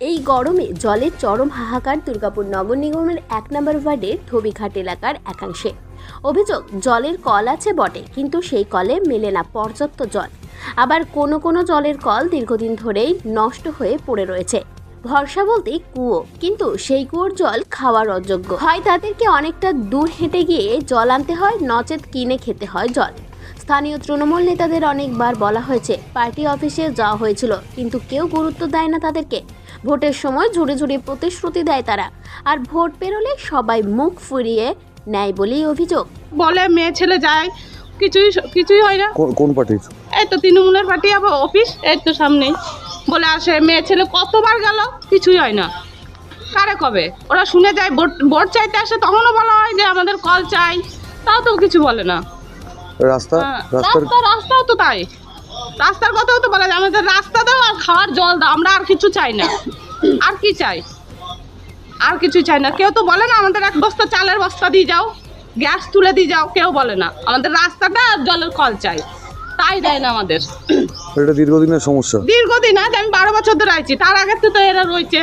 এই গরমে জলের চরম হাহাকার দুর্গাপুর নগর নিগমের এক নম্বর ওয়ার্ডের ধোবিঘাট এলাকার একাংশে। অভিযোগ, জলের কল আছে বটে, কিন্তু সেই কলে মেলে না পর্যাপ্ত জল। আবার কোনো কোনো জলের কল দীর্ঘদিন ধরেই নষ্ট হয়ে পড়ে রয়েছে। ভরসা বলতে কুয়ো, কিন্তু সেই কুয়োর জল খাওয়ার অযোগ্য। হয় তাদেরকে অনেকটা দূর হেঁটে গিয়ে জল আনতে হয়, নচেত কিনে খেতে হয় জল। স্থানীয় তৃণমূল নেতাদের অনেকবার বলা হয়েছে, পার্টি অফিসে যাওয়া হয়েছিল, কিন্তু কেউ গুরুত্ব দেয় না তাদেরকে। ভোটের সময় ঝুড়ি ঝুড়ি প্রতিশ্রুতি দেয় তারা। আর ভোট পেরোলে সবাই মুখ ফুরিয়ে নেয় বলেই অভিযোগ। বলে মেয়ে ছেলে যায় কিছুই কিছুই হয় না। কোন- পার্টির এই তো তৃণমূলের পার্টি আবার অফিস এই তো সামনেই। বলে আসে মেয়ে ছেলে কতবার গেল? কিছুই হয় না। কারে কবে? ওরা শুনে যায় ভোট ভোট চাইতে আসে তখনও বলা হয় যে আমাদের কল চাই। তাও তো কিছু বলে না। রাস্তা হ্যাঁ, রাস্তা রাস্তাও তো তাই। রাস্তার কথাও তো বলা যায় আমাদের রাস্তা খাওয়ার জল দাও আমরা আর কিছু চাই না। আর কি চাই? আর কিছু চাই না। কেউ তো বলে না আমাদের এক বস্তা চালের বস্তা দিয়ে যাও গ্যাস তুলে দিয়ে যাও কেউ বলে না। আমাদের রাস্তাটা আর জলের কল চাই। তাই দেয় না আমাদের। এটা দীর্ঘদিনের সমস্যা। দীর্ঘদিন আজ আমি বারো বছর ধরে আছি তার আগে তো তো এরা রয়েছে।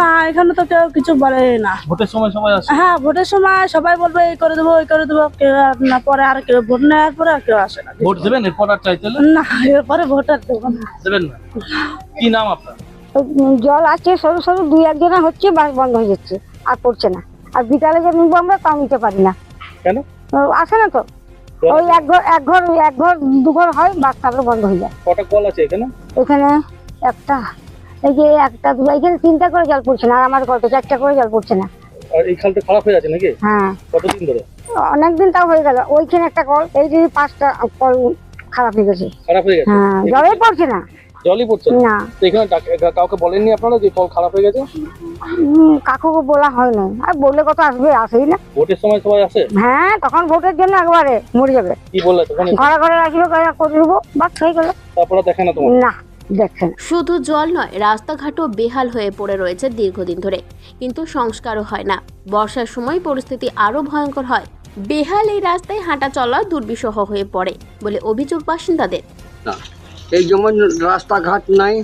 না এখানে তো কেউ কিছু বলে না। ভোটের সময় আসে? হ্যাঁ ভোটের সময় সবাই বলবে এই করে দেবো ওই করে দেবো। কেউ আর না পরে আর কেউ ভোট নেওয়ার পরে আর কেউ আসে না। ভোট দেবেন এরপর আর চাইতে না এরপরে ভোট আর দেবো না। দেবেন না? কি নাম আপনার? জল আছে সরু সরু দুই একজনের হচ্ছে বাস বন্ধ হয়ে যাচ্ছে আর পড়ছে না। আর বিকালে যে নিবো আমরা তাও নিতে পারি না। কেন? আসে না তো? ওই এক ঘর এক ঘর এক ঘর দু ঘর হয় বাস তারপরে বন্ধ হয়ে যায়। কটা কল আছে এখানে? এখানে একটা এই যে একটা দু এখানে তিনটা করে জল পড়ছে না আর আমার কত চারটা করে জল পড়ছে না। আর এই খালটা খারাপ হয়ে আছে নাকি? হ্যাঁ। কতদিন ধরে? অনেকদিন তাও হয়ে গেল। ওইখানে একটা কল এই যে পাঁচটা কল খারাপ হয়ে গেছে। খারাপ হয়ে গেছে? হ্যাঁ জলই পড়ছে না। জলই পড়ছে না? না। তো এখানে কাউকে বলেননি আপনারা যে কল খারাপ হয়ে গেছে? কাকুকে বলা হয় না আর বললে কত আসবে আসেই না। ভোটের সময় সবাই আসে? হ্যাঁ তখন ভোটের জন্য একবারে মরে যাবে। কি বললে তখন ঘরে ঘরে রাখবে করে করে দেবো? বাস হয়ে গেল। তারপরে দেখে না তোমার? না। দেখছেন শুধু জল নয় রাস্তাঘাটও বেহাল হয়ে পড়ে রয়েছে দীর্ঘদিন ধরে। কিন্তু সংস্কারও হয় না। বর্ষার সময় পরিস্থিতি আরও ভয়ঙ্কর হয়। বেহাল এই রাস্তায় হাঁটা চলা দুর্বিষহ হয়ে পড়ে বলে অভিযোগ বাসিন্দাদের। এই যেমন রাস্তাঘাট নাই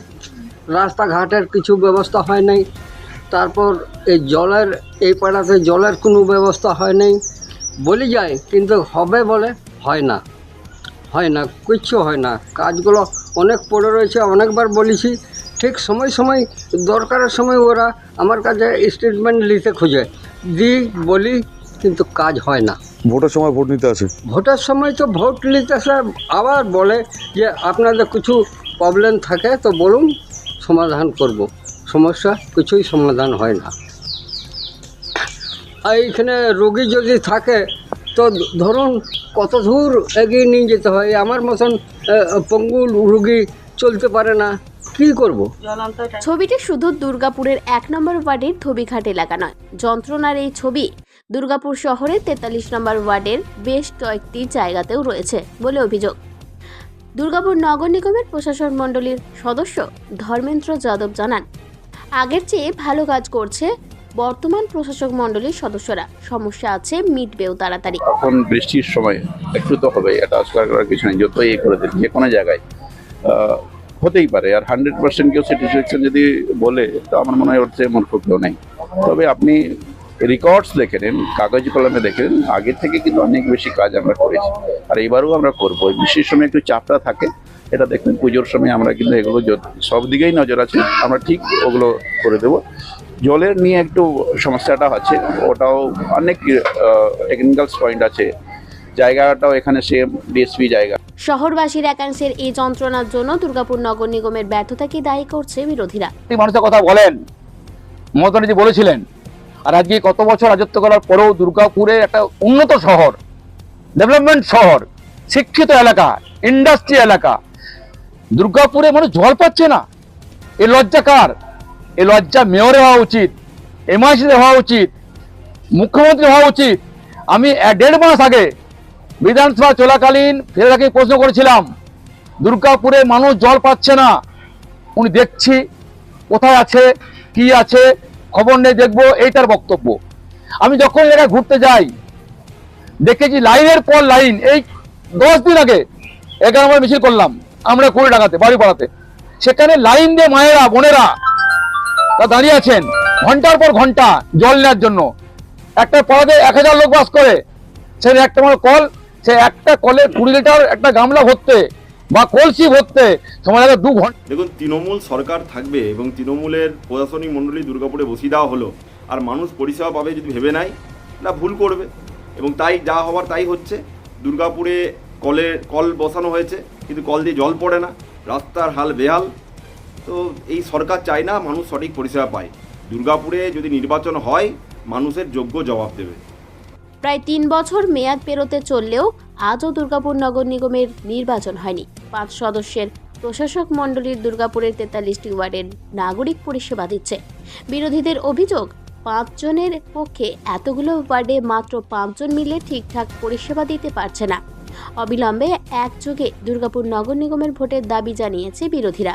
রাস্তাঘাটের কিছু ব্যবস্থা হয় নাই তারপর এই জলের এই পাড়াতে জলের কোনো ব্যবস্থা হয় নাই বলি যায় কিন্তু হবে বলে হয় না। হয় না কিচ্ছু হয় না। কাজগুলো অনেক পড়ে রয়েছে অনেকবার বলেছি। ঠিক সময় সময় দরকারের সময় ওরা আমার কাছে স্টেটমেন্ট নিতে খোঁজে। দিই বলি কিন্তু কাজ হয় না। ভোটের সময় ভোট নিতে আসে? ভোটের সময় তো ভোট নিতে আসলে আবার বলে যে আপনাদের কিছু প্রবলেম থাকে তো বলুন সমাধান করব। সমস্যা কিছুই সমাধান হয় না। আর এইখানে রোগী যদি থাকে তো ধরুন কত দূর এগিয়ে নিয়ে যেতে হয়। আমার মতন পঙ্গু রুগী চলতে পারে না কি করব। ছবিটি শুধু দুর্গাপুরের এক নম্বর ওয়ার্ডের ধোবিঘাট এলাকা নয়, যন্ত্রণার এই ছবি দুর্গাপুর শহরের তেতাল্লিশ নম্বর ওয়ার্ডের বেশ কয়েকটি জায়গাতেও রয়েছে বলে অভিযোগ দুর্গাপুর নগর নিগমের প্রশাসন মণ্ডলীর সদস্য ধর্মেন্দ্র যাদব জানান, আগের চেয়ে ভালো কাজ করছে বর্তমান প্রশাসক মণ্ডলীর সদস্যরা। সমস্যা আছে, মিটবেও তাড়াতাড়ি। এখন বৃষ্টির সময় একটু তো হবে এটা অস্বীকার করার কিছু নেই, যতই এ করে দিন, যে কোনো জায়গায়। হতেই পারে, আর হান্ড্রেড পার্সেন্ট কেউ স্যাটিসফ্যাকশন যদি বলে, তো আমার মনে হয় ওর চেয়ে মূর্খ কেউ নেই। তবে আপনি রেকর্ডস দেখে নিন, কাগজ কলমে দেখে নিন, আগে থেকে কিন্তু অনেক বেশি কাজ আমরা করেছি। আর এবারেও আমরা করব বৃষ্টির সময় একটু চাপটা থাকে, এটা দেখবেন পুজোর সময় আমরা কিন্তু এগুলো সব দিকেই নজর আছে, আমরা ঠিক ওগুলো করে দেবো। জলের নিয়ে একটু সমস্যাটা আছে ওটাও অনেক টেকনিক্যাল পয়েন্ট আছে। জায়গাটাও এখানে সেম ডিএসপি জায়গা। শহরবাসীর একাংশের এই যন্ত্রণার জন্য দুর্গাপুর নগর নিগমের ব্যর্থতাকে দায়ী করছে বিরোধীরা। মানুষের কথা বলেন। মমতা বলেছিলেন আর আজকে কত বছর রাজত্ব করার পরেও দুর্গাপুরের একটা উন্নত শহর ডেভেলপমেন্ট শহর শিক্ষিত এলাকা ইন্ডাস্ট্রি এলাকা। দুর্গাপুরে মানুষ জল পাচ্ছে না। এ লজ্জা কার? এ লজ্জা মেয়রে হওয়া উচিত, এমআইসিতে হওয়া উচিত, মুখ্যমন্ত্রী হওয়া উচিত। আমি দেড় মাস আগে বিধানসভা চলাকালীন ফের তাকে প্রশ্ন করেছিলাম, দুর্গাপুরে মানুষ জল পাচ্ছে না। উনি দেখছি কোথায় আছে, কি আছে, খবর নেই দেখব এই তার বক্তব্য। আমি যখন এলাকায় ঘুরতে যাই, দেখেছি লাইনের পর লাইন, এই দশ দিন আগে এগারো নম্বর মিছিল করলাম, আমরা কুড়ি টাকাতে বাড়ি পাড়াতে সেখানে লাইন দিয়ে মায়েরা, বোনেরা তা দাঁড়িয়ে আছেন। ঘণ্টার পর ঘণ্টা জল নেওয়ার জন্য। একটা পাড়াতে এক হাজার লোক বাস করে। সে একটা আমার কল, সে একটা কলে কুড়ি লিটার একটা গামলা ভরতে বা কলসি ভরতে। সময় দু ঘণ্টা দেখুন, তৃণমূল সরকার থাকবে এবং তৃণমূলের প্রশাসনিক মণ্ডলী দুর্গাপুরে বসিয়ে দেওয়া হলো। আর মানুষ পরিষেবা পাবে যদি ভেবে নেয়, না ভুল করবে। এবং তাই যা হওয়ার তাই হচ্ছে। দুর্গাপুরে কলের কল বসানো হয়েছে, কিন্তু কল দিয়ে জল পড়ে না। রাস্তার হাল বেহাল। তো এই সরকার চায় না মানুষ সঠিক পরিষেবা পায়। দুর্গাপুরে যদি নির্বাচন হয়, মানুষের যোগ্য জবাব দেবে। প্রায় তিন বছর মেয়াদ পেরোতে চললেও আজও দুর্গাপুর নগর নিগমের নির্বাচন হয়নি। পাঁচ সদস্যের প্রশাসক মণ্ডলীর দুর্গাপুরের তেতাল্লিশটি ওয়ার্ডের নাগরিক পরিষেবা দিচ্ছে। বিরোধীদের অভিযোগ, পাঁচজনের পক্ষে এতগুলো ওয়ার্ডে মাত্র পাঁচজন মিলে ঠিকঠাক পরিষেবা দিতে পারছে না। অবিলম্বে একযোগে দুর্গাপুর নগর নিগমের ভোটের দাবি জানিয়েছে বিরোধীরা।